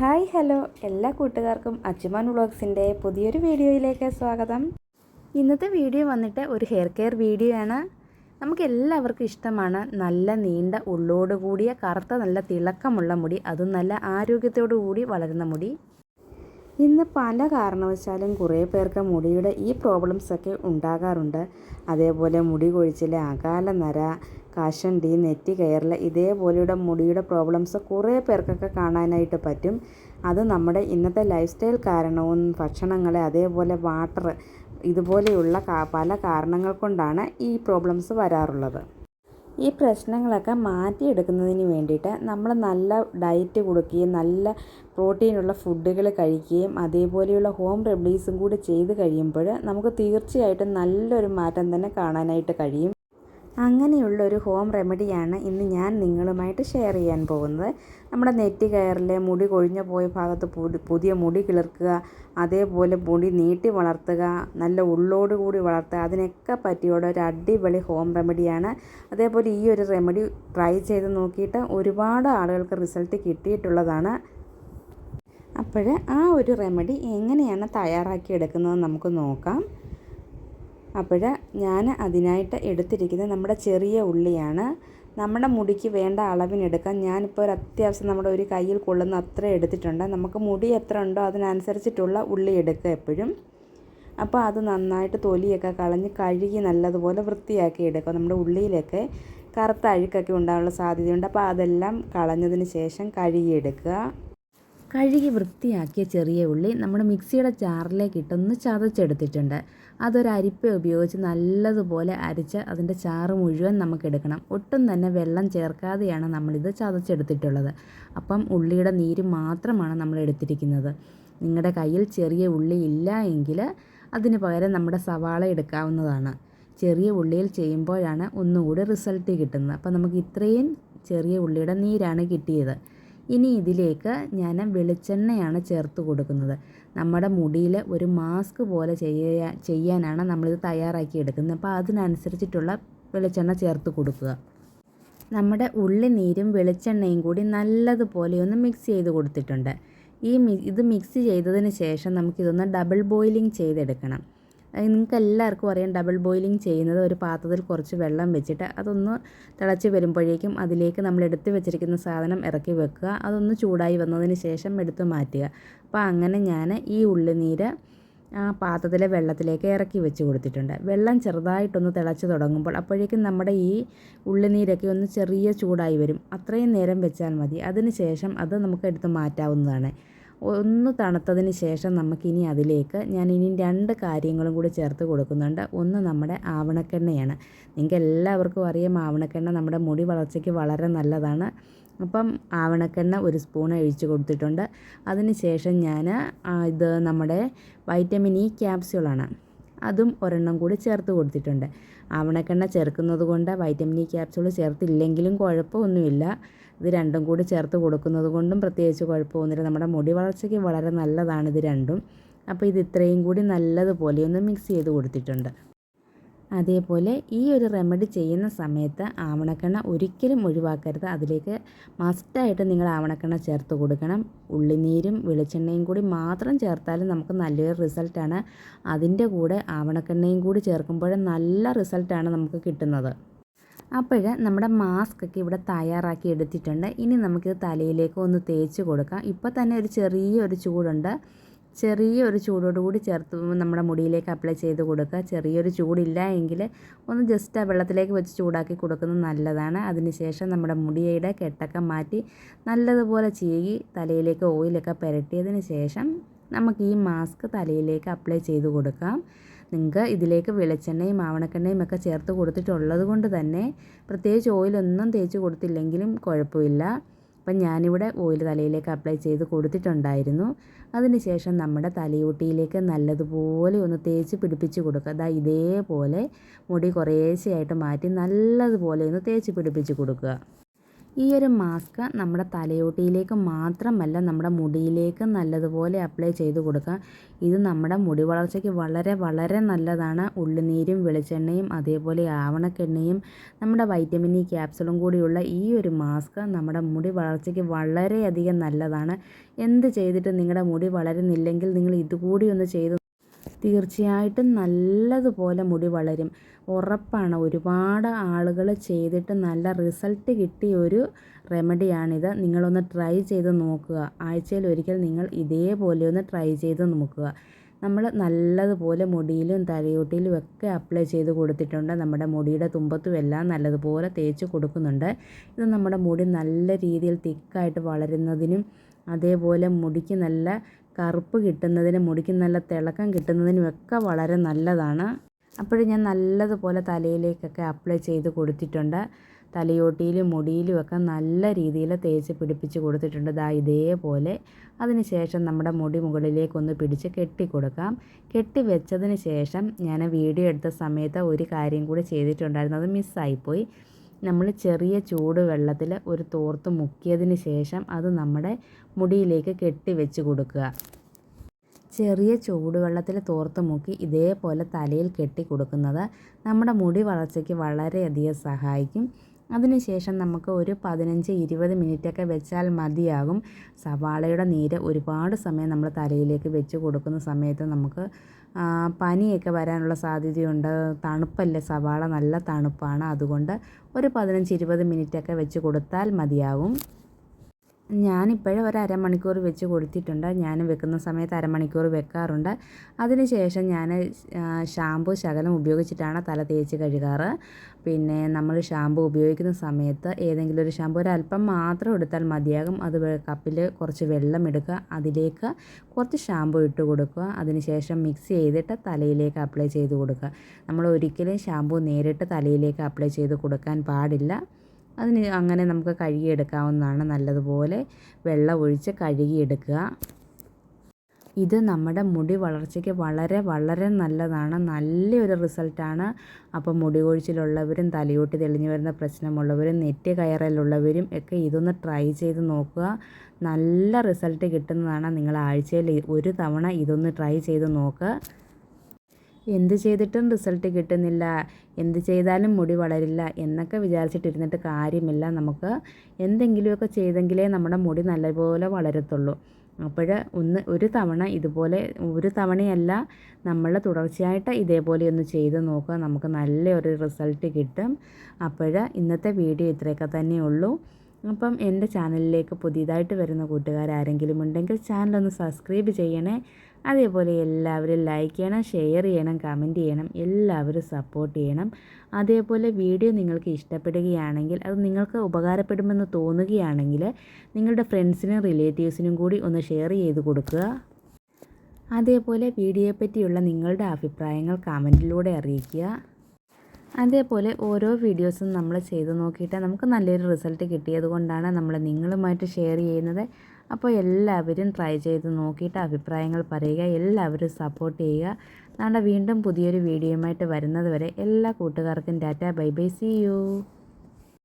Hi hello. എല്ലാ കൂട്ടുകാർക്കും അച്ചുമാൻ വ്ളോഗ്സിന്റെ പുതിയൊരു വീഡിയോയിലേക്ക് സ്വാഗതം. ഇന്നത്തെ വീഡിയോ വന്നിട്ട് ഒരു ഹെയർ കെയർ വീഡിയോ ആണ്. നമുക്ക് എല്ലാവർക്കും ഇഷ്ടമാണ്. നല്ല നീണ്ട ഉള്ളോട് കൂടിയ കറുത്ത നല്ല തിളക്കമുള്ള മുടി. അതും നല്ല ആരോഗ്യത്തോടു കൂടി വളരുന്ന മുടി. ഇന്ന് പല കാരണവശാലും കുറേ പേർക്ക് മുടിയുടെ ഈ പ്രോബ്ലംസൊക്കെ ഉണ്ടാകാറുണ്ട്. അതേപോലെ മുടി കൊഴിച്ചിൽ അകാല നര കഷണ്ടി നെറ്റി കയറൽ ഇതേപോലെയുള്ള മുടിയുടെ പ്രോബ്ലംസ് കുറേ പേർക്കൊക്കെ കാണാനായിട്ട് പറ്റും. അത് നമ്മുടെ ഇന്നത്തെ ലൈഫ് സ്റ്റൈൽ കാരണവും ഭക്ഷണങ്ങൾ അതേപോലെ വാട്ടർ ഇതുപോലെയുള്ള പല കാരണങ്ങൾ കൊണ്ടാണ് ഈ പ്രോബ്ലംസ് വരാറുള്ളത്. ഈ പ്രശ്നങ്ങളൊക്കെ മാറ്റിയെടുക്കുന്നതിന് വേണ്ടിയിട്ട് നമ്മൾ നല്ല ഡയറ്റ് കൊടുക്കുകയും നല്ല പ്രോട്ടീനുള്ള ഫുഡുകൾ കഴിക്കുകയും അതേപോലെയുള്ള ഹോം റെമഡീസും കൂടി ചെയ്ത് കഴിയുമ്പോൾ നമുക്ക് തീർച്ചയായിട്ടും നല്ലൊരു മാറ്റം തന്നെ കാണാനായിട്ട് കഴിയും. അങ്ങനെയുള്ള ഒരു ഹോം റെമഡിയാണ് ഇന്ന് ഞാൻ നിങ്ങളുമായിട്ട് ഷെയർ ചെയ്യാൻ പോകുന്നത്. നമ്മുടെ നെറ്റി കയറിലെ മുടി കൊഴിഞ്ഞു പോയ ഭാഗത്ത് പുതിയ മുടി കിളിർക്കുക അതേപോലെ മുടി നീട്ടി വളർത്തുക നല്ല ഉള്ളോട് കൂടി വളർത്തുക അതിനൊക്കെ പറ്റിയുള്ള ഒരു അടിപൊളി ഹോം റെമഡിയാണ് അതേപോലെ ഈ ഒരു റെമഡി ട്രൈ ചെയ്ത് നോക്കിയിട്ട് ഒരുപാട് ആളുകൾക്ക് റിസൾട്ട് കിട്ടിയിട്ടുള്ളതാണ്. അപ്പോൾ ആ ഒരു റെമഡി എങ്ങനെയാണ് തയ്യാറാക്കി എടുക്കുന്നത് നമുക്ക് നോക്കാം. അപ്പോൾ ഞാൻ അതിനായിട്ട് എടുത്തിരിക്കുന്നത് നമ്മുടെ ചെറിയ ഉള്ളിയാണ്. നമ്മുടെ മുടിക്ക് വേണ്ട അളവിനെടുക്കാൻ ഞാനിപ്പോൾ ഒരു അത്യാവശ്യം നമ്മുടെ ഒരു കയ്യിൽ കൊള്ളുന്ന അത്ര എടുത്തിട്ടുണ്ട്. നമുക്ക് മുടി എത്ര ഉണ്ടോ അതിനനുസരിച്ചിട്ടുള്ള ഉള്ളി എടുക്കുക എപ്പോഴും. അപ്പോൾ അത് നന്നായിട്ട് തൊലിയൊക്കെ കളഞ്ഞ് കഴുകി നല്ലതുപോലെ വൃത്തിയാക്കി എടുക്കുക. നമ്മുടെ ഉള്ളിയിലൊക്കെ കറുത്ത അഴുക്കൊക്കെ ഉണ്ടാകാനുള്ള സാധ്യതയുണ്ട്. അപ്പോൾ അതെല്ലാം കളഞ്ഞതിന് ശേഷം കഴുകിയെടുക്കുക കഴുകി വൃത്തിയാക്കിയ ചെറിയ ഉള്ളി നമ്മുടെ മിക്സിയുടെ ജാറിലേക്ക് ഇട്ടൊന്ന് ചതച്ചെടുത്തിട്ടുണ്ട്. അതൊരു അരിപ്പ ഉപയോഗിച്ച് നല്ലതുപോലെ അരിച്ച് അതിന്റെ ചാറ് മുഴുവൻ നമുക്ക് എടുക്കണം. ഒട്ടും തന്നെ വെള്ളം ചേർക്കാതെയാണ് നമ്മളിത് ചതച്ചെടുത്തിട്ടുള്ളത്. അപ്പം ഉള്ളിയുടെ നീര് മാത്രമാണ് നമ്മൾ എടുത്തിരിക്കുന്നത്. നിങ്ങളുടെ കയ്യിൽ ചെറിയ ഉള്ളി ഇല്ല എങ്കിൽ അതിന് പകരം നമ്മുടെ സവാള എടുക്കാവുന്നതാണ്. ചെറിയ ഉള്ളിയിൽ ചെയ്യുമ്പോഴാണ് ഒന്നുകൂടി റിസൾട്ട് കിട്ടുന്നത്. അപ്പം നമുക്ക് ഇത്രയും ചെറിയ ഉള്ളിയുടെ നീരാണ് കിട്ടിയത്. ഇനി ഇതിലേക്ക് ഞാൻ വെളിച്ചെണ്ണയാണ് ചേർത്ത് കൊടുക്കുന്നത്. നമ്മുടെ മുടിയിൽ ഒരു മാസ്ക് പോലെ ചെയ്യാ ചെയ്യാനാണ് നമ്മളിത് തയ്യാറാക്കി എടുക്കുന്നത്. അപ്പോൾ അതിനനുസരിച്ചിട്ടുള്ള വെളിച്ചെണ്ണ ചേർത്ത് കൊടുക്കുക. നമ്മുടെ ഉള്ളി നീരും വെളിച്ചെണ്ണയും കൂടി നല്ലതുപോലെ ഒന്ന് മിക്സ് ചെയ്ത് കൊടുത്തിട്ടുണ്ട്. ഈ ഇത് മിക്സ് ചെയ്തതിന് ശേഷം നമുക്കിതൊന്ന് ഡബിൾ ബോയിലിംഗ് ചെയ്തെടുക്കണം. നിങ്ങൾക്ക് എല്ലാവർക്കും അറിയാം ഡബിൾ ബോയിലിംഗ് ചെയ്യുന്നത് ഒരു പാത്രത്തിൽ കുറച്ച് വെള്ളം വെച്ചിട്ട് അതൊന്ന് തിളച്ച് വരുമ്പോഴേക്കും അതിലേക്ക് നമ്മൾ എടുത്ത് വെച്ചിരിക്കുന്ന സാധനം ഇറക്കി വെക്കുക. അതൊന്ന് ചൂടായി വന്നതിന് ശേഷം എടുത്ത് മാറ്റുക. അപ്പോൾ അങ്ങനെ ഞാൻ ഈ ഉള്ളിനീര് ആ പാത്രത്തിലെ വെള്ളത്തിലേക്ക് ഇറക്കി വെച്ച് കൊടുത്തിട്ടുണ്ട്. വെള്ളം ചെറുതായിട്ടൊന്ന് തിളച്ച് തുടങ്ങുമ്പോൾ അപ്പോഴേക്കും നമ്മുടെ ഈ ഉള്ളിനീരൊക്കെ ഒന്ന് ചെറിയ ചൂടായി വരും. അത്രയും നേരം വെച്ചാൽ മതി. അതിന് ശേഷം അത് നമുക്ക് എടുത്ത് മാറ്റാവുന്നതാണ്. ഒന്ന് തണുത്തതിന് ശേഷം നമുക്കിനി അതിലേക്ക് ഞാൻ ഇനി രണ്ട് കാര്യങ്ങളും കൂടി ചേർത്ത് കൊടുക്കുന്നുണ്ട്. ഒന്ന് നമ്മുടെ ആവണക്കെണ്ണയാണ്. നിങ്ങൾക്ക് എല്ലാവർക്കും അറിയാം ആവണക്കെണ്ണ നമ്മുടെ മുടി വളർച്ചയ്ക്ക് വളരെ നല്ലതാണ്. അപ്പം ആവണക്കെണ്ണ ഒരു സ്പൂൺ ഒഴിച്ച് കൊടുത്തിട്ടുണ്ട്. അതിന് ശേഷം ഞാൻ ഇത് നമ്മുടെ വൈറ്റമിൻ ഇ ക്യാപ്സ്യൂളാണ് അതും ഒരെണ്ണം കൂടി ചേർത്ത് കൊടുത്തിട്ടുണ്ട്. ആവണക്കെണ്ണ ചേർക്കുന്നത് കൊണ്ട് വൈറ്റമിൻ ഇ ക്യാപ്സ്യൂൾ ചേർത്തില്ലെങ്കിലും കുഴപ്പമൊന്നുമില്ല. ഇത് രണ്ടും കൂടി ചേർത്ത് കൊടുക്കുന്നത് കൊണ്ടും പ്രത്യേകിച്ച് കുഴപ്പമൊന്നുമില്ല. നമ്മുടെ മുടി വളർച്ചയ്ക്ക് വളരെ നല്ലതാണ് ഇത് രണ്ടും. അപ്പോൾ ഇത് ഇത്രയും കൂടി നല്ലതുപോലെ ഒന്ന് മിക്സ് ചെയ്ത് കൊടുത്തിട്ടുണ്ട്. അതേപോലെ ഈ ഒരു റെമഡി ചെയ്യുന്ന സമയത്ത് ആവണക്കെണ്ണ ഒരിക്കലും ഒഴിവാക്കരുത്. അതിലേക്ക് മസ്റ്റായിട്ട് നിങ്ങൾ ആവണക്കെണ്ണ ചേർത്ത് കൊടുക്കണം. ഉള്ളിനീരും വെളിച്ചെണ്ണയും കൂടി മാത്രം ചേർത്താലും നമുക്ക് നല്ലൊരു റിസൾട്ടാണ് അതിന്റെ കൂടെ ആവണക്കെണ്ണയും കൂടി ചേർക്കുമ്പോൾ നല്ല റിസൾട്ടാണ് നമുക്ക് കിട്ടുന്നത്. അപ്പോൾ നമ്മുടെ മാസ്ക് ഒക്കെ ഇവിടെ തയ്യാറാക്കി എടുത്തിട്ടുണ്ട്. ഇനി നമുക്കിത് തലയിലേക്ക് ഒന്ന് തേച്ച് കൊടുക്കാം. ഇപ്പോൾ തന്നെ ഒരു ചെറിയൊരു ചൂടുണ്ട്. ചെറിയൊരു ചൂടോടുകൂടി ചേർത്ത് നമ്മുടെ മുടിയിലേക്ക് അപ്ലൈ ചെയ്ത് കൊടുക്കുക. ചെറിയൊരു ചൂടില്ല എങ്കിൽ ഒന്ന് ജസ്റ്റ് ആ വെള്ളത്തിലേക്ക് വെച്ച് ചൂടാക്കി കൊടുക്കുന്നത് നല്ലതാണ്. അതിനുശേഷം നമ്മുടെ മുടിയുടെ കെട്ടൊക്കെ മാറ്റി നല്ലതുപോലെ ചീകി തലയിലേക്ക് ഓയിലൊക്കെ പുരട്ടിയതിന് ശേഷം നമുക്ക് ഈ മാസ്ക് തലയിലേക്ക് അപ്ലൈ ചെയ്ത് കൊടുക്കാം. നിങ്ങൾക്ക് ഇതിലേക്ക് വെളിച്ചെണ്ണയും ആവണക്കെണ്ണയും ഒക്കെ ചേർത്ത് കൊടുത്തിട്ടുള്ളത് കൊണ്ട് തന്നെ പ്രത്യേകിച്ച് ഓയിലൊന്നും തേച്ച് കൊടുത്തില്ലെങ്കിലും കുഴപ്പമില്ല. അപ്പം ഞാനിവിടെ ഓയിൽ തലയിലേക്ക് അപ്ലൈ ചെയ്ത് കൊടുത്തിട്ടുണ്ടായിരുന്നു. അതിനുശേഷം നമ്മുടെ തലയൂട്ടിയിലേക്ക് നല്ലതുപോലെ ഒന്ന് തേച്ച് പിടിപ്പിച്ച് കൊടുക്കുക. അതാ ഇതേപോലെ മുടി കുറേശ്ശെയായിട്ട് മാറ്റി നല്ലതുപോലെ ഒന്ന് തേച്ച് പിടിപ്പിച്ച് കൊടുക്കുക. ഈ ഒരു മാസ്ക് നമ്മുടെ തലയോട്ടിയിലേക്ക് മാത്രമല്ല നമ്മുടെ മുടിയിലേക്ക് നല്ലതുപോലെ അപ്ലൈ ചെയ്ത് കൊടുക്കുക. ഇത് നമ്മുടെ മുടി വളർച്ചയ്ക്ക് വളരെ വളരെ നല്ലതാണ്. ഉള്ളുനീരും വെളിച്ചെണ്ണയും അതേപോലെ ആവണക്കെണ്ണയും നമ്മുടെ വൈറ്റമിൻ ഇ ക്യാപ്സുളും കൂടിയുള്ള ഈ ഒരു മാസ്ക് നമ്മുടെ മുടി വളർച്ചയ്ക്ക് വളരെയധികം നല്ലതാണ്. എന്ത് ചെയ്തിട്ട് നിങ്ങളുടെ മുടി വളരുന്നില്ലെങ്കിൽ നിങ്ങൾ ഇതുകൂടി ഒന്ന് ചെയ്ത് തീർച്ചയായിട്ടും നല്ലതുപോലെ മുടി വളരും. ഉറപ്പാണ്. ഒരുപാട് ആളുകൾ ചെയ്തിട്ട് നല്ല റിസൾട്ട് കിട്ടിയ ഒരു റെമഡിയാണിത്. നിങ്ങളൊന്ന് ട്രൈ ചെയ്ത് നോക്കുക. ആഴ്ചയിൽ ഒരിക്കൽ നിങ്ങൾ ഇതേപോലെ ഒന്ന് ട്രൈ ചെയ്ത് നോക്കുക. നമ്മൾ നല്ലതുപോലെ മുടിയിലും തലയോട്ടിയിലും ഒക്കെ അപ്ലൈ ചെയ്ത് കൊടുത്തിട്ടുണ്ട്. നമ്മുടെ മുടിയുടെ തുമ്പത്തും എല്ലാം നല്ലതുപോലെ തേച്ച് കൊടുക്കുന്നുണ്ട്. ഇത് നമ്മുടെ മുടി നല്ല രീതിയിൽ തിക്കായിട്ട് വളരുന്നതിനും അതേപോലെ മുടിക്ക് നല്ല കറുപ്പ് കിട്ടുന്നതിനും മുടിക്ക് നല്ല തിളക്കം കിട്ടുന്നതിനും ഒക്കെ വളരെ നല്ലതാണ്. അപ്പോൾ ഞാൻ നല്ലതുപോലെ തലയിലേക്കൊക്കെ അപ്ലൈ ചെയ്ത് കൊടുത്തിട്ടുണ്ട്. തലയോട്ടിയിലും മുടിയിലും ഒക്കെ നല്ല രീതിയിൽ തേച്ച് പിടിപ്പിച്ച് കൊടുത്തിട്ടുണ്ട്. ദാ ഇതേപോലെ. അതിന് ശേഷം നമ്മുടെ മുടി മുകളിലേക്കൊന്ന് പിടിച്ച് കെട്ടി കൊടുക്കാം. കെട്ടി വെച്ചതിന് ശേഷം ഞാൻ വീഡിയോ എടുത്ത സമയത്ത് ഒരു കാര്യം കൂടി ചെയ്തിട്ടുണ്ടായിരുന്നു. അത് മിസ്സായിപ്പോയി നമ്മൾ ചെറിയ ചൂട് വെള്ളത്തിൽ ഒരു തോർത്ത് മുക്കിയതിന് ശേഷം അത് നമ്മുടെ മുടിയിലേക്ക് കെട്ടി വെച്ച് കൊടുക്കുക. ചെറിയ ചൂടുവെള്ളത്തിൽ തോർത്ത് മുക്കി ഇതേപോലെ തലയിൽ കെട്ടി കൊടുക്കുന്നത് നമ്മുടെ മുടി വളർച്ചയ്ക്ക് വളരെയധികം സഹായിക്കും. അതിനുശേഷം നമുക്ക് ഒരു പതിനഞ്ച് ഇരുപത് മിനിറ്റൊക്കെ വെച്ചാൽ മതിയാകും. സവാളയുടെ നീര് ഒരുപാട് സമയം നമ്മൾ തലയിലേക്ക് വെച്ച് കൊടുക്കുന്ന സമയത്ത് നമുക്ക് പനിയൊക്കെ വരാനുള്ള സാധ്യതയുണ്ട്. തണുപ്പല്ലേ? സവാള നല്ല തണുപ്പാണ്. അതുകൊണ്ട് ഒരു പതിനഞ്ച് ഇരുപത് മിനിറ്റൊക്കെ വെച്ച് കൊടുത്താൽ മതിയാവും ഞാനിപ്പോഴും ഒരു അരമണിക്കൂർ വെച്ച് കൊടുത്തിട്ടുണ്ട്. ഞാൻ വെക്കുന്ന സമയത്ത് അരമണിക്കൂർ വെക്കാറുണ്ട്. അതിന് ശേഷം ഞാൻ ഷാമ്പു ശകലം ഉപയോഗിച്ചിട്ടാണ് തല തേച്ച് കഴുകാറ്. പിന്നെ നമ്മൾ ഷാമ്പു ഉപയോഗിക്കുന്ന സമയത്ത് ഏതെങ്കിലും ഒരു ഷാമ്പു ഒരല്പം മാത്രം എടുത്താൽ മതിയാകും. അത് കപ്പിൽ കുറച്ച് വെള്ളം എടുക്കുക. അതിലേക്ക് കുറച്ച് ഷാമ്പു ഇട്ട് കൊടുക്കുക. അതിനുശേഷം മിക്സ് ചെയ്തിട്ട് തലയിലേക്ക് അപ്ലൈ ചെയ്ത് കൊടുക്കുക. നമ്മൾ ഒരിക്കലും ഷാമ്പു നേരിട്ട് തലയിലേക്ക് അപ്ലൈ ചെയ്ത് കൊടുക്കാൻ പാടില്ല. അതിന് അങ്ങനെ നമുക്ക് കഴുകിയെടുക്കാവുന്നതാണ് നല്ലതുപോലെ വെള്ളം ഒഴിച്ച് കഴുകിയെടുക്കുക. ഇത് നമ്മുടെ മുടി വളർച്ചയ്ക്ക് വളരെ വളരെ നല്ലതാണ്. നല്ലൊരു റിസൾട്ടാണ്. അപ്പോൾ മുടി കൊഴിച്ചിലുള്ളവരും തലയോട്ടി തെളിഞ്ഞു വരുന്ന പ്രശ്നമുള്ളവരും നെറ്റ് കയറലുള്ളവരും ഒക്കെ ഇതൊന്ന് ട്രൈ ചെയ്ത് നോക്കുക. നല്ല റിസൾട്ട് കിട്ടുന്നതാണ്. നിങ്ങൾ ആഴ്ചയിൽ ഒരു തവണ ഇതൊന്ന് ട്രൈ ചെയ്ത് നോക്കുക എന്ത് ചെയ്തിട്ടും റിസൾട്ട് കിട്ടുന്നില്ല. എന്ത് ചെയ്താലും മുടി വളരില്ല എന്നൊക്കെ വിചാരിച്ചിട്ടിരുന്നിട്ട് കാര്യമില്ല. നമുക്ക് എന്തെങ്കിലുമൊക്കെ ചെയ്തെങ്കിലേ നമ്മുടെ മുടി നല്ലപോലെ വളരത്തുള്ളൂ. അപ്പോൾ ഒന്ന് ഒരു തവണ ഇതുപോലെ ഒരു തവണയല്ല നമ്മൾ തുടർച്ചയായിട്ട് ഇതേപോലെ ഒന്ന് ചെയ്ത് നോക്കുക. നമുക്ക് നല്ലൊരു റിസൾട്ട് കിട്ടും. അപ്പോൾ ഇന്നത്തെ വീഡിയോ ഇത്രയൊക്കെ തന്നെ ഉള്ളൂ. അപ്പം എന്റെ ചാനലിലേക്ക് പുതിയതായിട്ട് വരുന്ന കൂട്ടുകാരാരെങ്കിലും ഉണ്ടെങ്കിൽ ചാനലൊന്ന് സബ്സ്ക്രൈബ് ചെയ്യണേ. അതേപോലെ എല്ലാവരും ലൈക്ക് ചെയ്യണം ഷെയർ ചെയ്യണം കമന്റ് ചെയ്യണം എല്ലാവരും സപ്പോർട്ട് ചെയ്യണം. അതേപോലെ വീഡിയോ നിങ്ങൾക്ക് ഇഷ്ടപ്പെടുകയാണെങ്കിൽ അത് നിങ്ങൾക്ക് ഉപകാരപ്പെടുമെന്ന് തോന്നുകയാണെങ്കിൽ നിങ്ങളുടെ ഫ്രണ്ട്സിനും റിലേറ്റീവ്സിനും കൂടി ഒന്ന് ഷെയർ ചെയ്ത് കൊടുക്കുക. അതേപോലെ വീഡിയോയെ പറ്റിയുള്ള നിങ്ങളുടെ അഭിപ്രായങ്ങൾ കമന്റിലൂടെ അറിയിക്കുക. അതേപോലെ ഓരോ വീഡിയോസും നമ്മൾ ചെയ്ത് നോക്കിയിട്ട് നമുക്ക് നല്ലൊരു റിസൾട്ട് കിട്ടിയത് കൊണ്ടാണ് നമ്മൾ നിങ്ങളുമായിട്ട് ഷെയർ ചെയ്യുന്നത്. അപ്പോൾ എല്ലാവരും ട്രൈ ചെയ്ത് നോക്കിയിട്ട് അഭിപ്രായങ്ങൾ പറയുക എല്ലാവരും സപ്പോർട്ട് ചെയ്യുക. നാളെ വീണ്ടും പുതിയൊരു വീഡിയോയുമായിട്ട് വരുന്നത് വരെ എല്ലാ കൂട്ടുകാർക്കും tata bye bye see you.